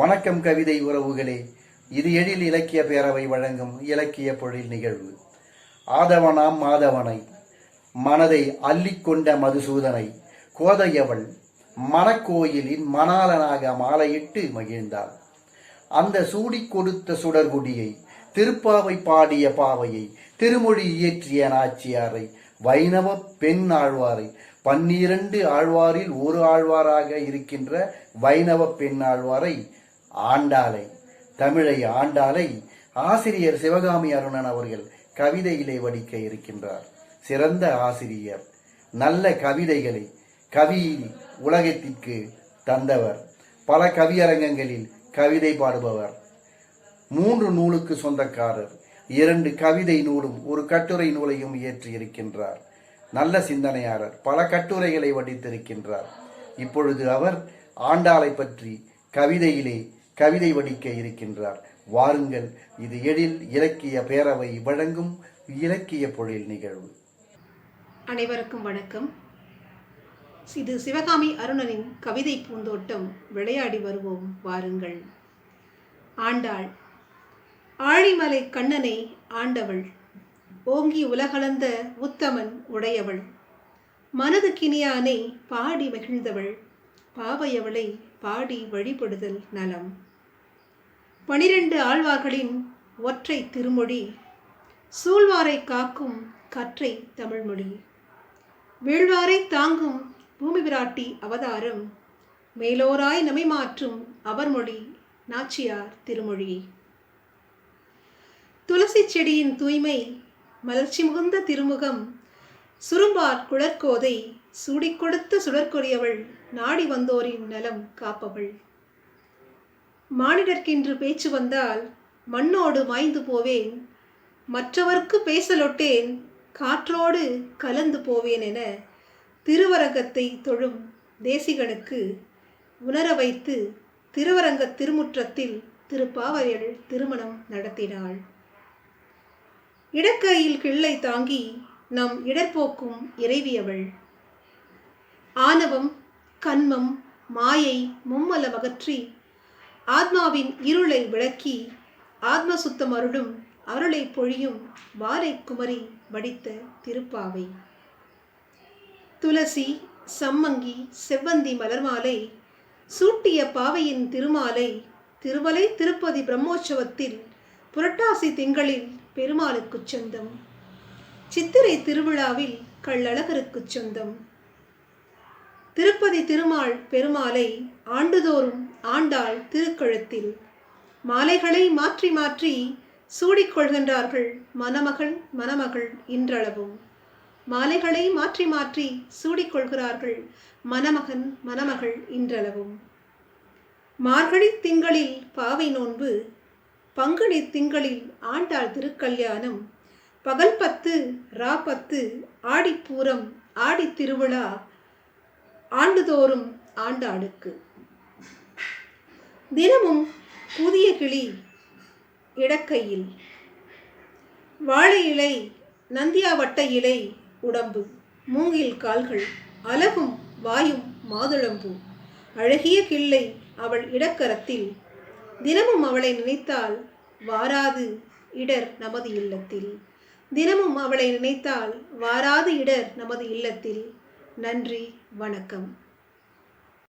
வணக்கம் கவிதை உறவுகளே இது எழில் இலக்கிய பேரவை வழங்கும் இலக்கிய பொழில் நிகழ்வு. ஆதவனாம் மாதவனை மனதை அள்ளிக்கொண்ட மதுசூதனை கோதையவள் மணக்கோயிலின் மணாளனாக மாலையிட்டு மகிழ்ந்தாள். அந்த சூடிக் கொடுத்த சுடர்குடியை திருப்பாவை பாடிய பாவையை திருமொழி இயற்றிய நாச்சியாரை வைணவ பெண் ஆழ்வாரை பன்னிரண்டு ஆழ்வாரில் ஒரு ஆழ்வாராக இருக்கின்ற வைணவ பெண் ஆழ்வாரை ஆண்டாளை தமிழை ஆண்டாளை ஆசிரியர் சிவகாமி அருணன் அவர்கள் கவிதையிலே வடிக்க இருக்கின்றார். சிறந்த ஆசிரியர் நல்ல கவிதைகளை கவி உலகத்திற்கு தந்தவர் பல கவியரங்கங்களில் கவிதை பாடுபவர் மூன்று நூலுக்கு சொந்தக்காரர் இரண்டு கவிதை நூலும் ஒரு கட்டுரை நூலையும் இயற்றி இருக்கின்றார். நல்ல சிந்தனையாளர் பல கட்டுரைகளை வடித்திருக்கின்றார். இப்பொழுது அவர் ஆண்டாளை பற்றி கவிதையிலே கவிதை வடிக்க இருக்கின்றார். வாருங்கள் இது எழில் இலக்கிய பேரவை வழங்கும் இலக்கிய பொழில் நிகழ்வு. அனைவருக்கும் வணக்கம். இது சிவகாமி அருணனின் கவிதை பூந்தோட்டம் விளையாடி வருவோம் வாருங்கள். ஆண்டாள் ஆழிமலை கண்ணனை ஆண்டவள் ஓங்கி உலகளந்த உத்தமன் உடையவள் மனது கினியானை பாடி மகிழ்ந்தவள் பாவையவளை பாடி வழிபடுதல் நலம். பனிரெண்டு ஆழ்வார்களின் ஒற்றை திருமொழி சூழ்வாரை காக்கும் கற்றை தமிழ்மொழி. வீழ்வாரை தாங்கும் பூமி பிராட்டி அவதாரம் மேலோராய் நமை மாற்றும் அவர்மொழி நாச்சியார் திருமொழி. துளசி செடியின் தூய்மை மலர்ச்சி முகுந்த திருமுகம் சுரும்பார் குழற்கோதை சூடிக் சுடற்கொடியவள் நாடி வந்தோரின் நலம் காப்பவள். மானிடர்க்கின்று பேச்சு வந்தால் மண்ணோடு மாய்ந்து போவேன். மற்றவர்க்கு பேசலொட்டேன் காற்றோடு கலந்து போவேன் என திருவரங்கத்தை தொழும் தேசிகனுக்கு உணர வைத்து திருவரங்க திருமுற்றத்தில் திருப்பாவையள் திருமணம் நடத்தினாள். இடக்கையில் கிள்ளை தாங்கி நம் இடர்போக்கும் இறைவியவள். ஆணவம் கண்மம் மாயை மும்மல வகற்றி ஆத்மாவின் இருளை விளக்கி ஆத்ம சுத்தம் அருளும் அருளை பொழியும் வாரை குமரி வடித்த திருப்பாவை. துளசி சம்மங்கி செவ்வந்தி மலர்மாலை சூட்டிய பாவையின் திருமாலை திருமலை திருப்பதி பிரம்மோற்சவத்தில் புரட்டாசி திங்களில் பெருமாளுக்குச் சொந்தம். சித்திரை திருவிழாவில் கள்ளழகருக்குச் சொந்தம். திருப்பதி திருமால் பெருமாளை ஆண்டுதோறும் ஆண்டாள் திருக்கழுத்தில். மாலைகளை மாற்றி மாற்றி சூடிக்கொள்கின்றார்கள் மணமகள் மணமகள் இன்றளவும். மாலைகளை மாற்றி மாற்றி சூடிக்கொள்கிறார்கள் மணமகன் மணமகள் இன்றளவும். மார்கழி திங்களில் பாவை நோன்பு பங்குனி திங்களில் ஆண்டாள் திருக்கல்யாணம் பகல் பத்து ரா பத்து ஆடிப்பூரம் ஆடி திருவிழா ஆண்டுதோறும் ஆண்டாளுக்கு தினமும் புதிய கிளி இடக்கையில். வாழை இலை நந்தியாவட்ட இலை உடம்பு மூங்கில் கால்கள் அலகும் வாயும் மாதுளம்பூ. அழகிய கிள்ளை அவள் இடக்கரத்தில். தினமும் அவளை நினைத்தால் வாராது இடர் நமது இல்லத்தில். தினமும் அவளை நினைத்தால் வாராது இடர் நமது இல்லத்தில். நன்றி வணக்கம்.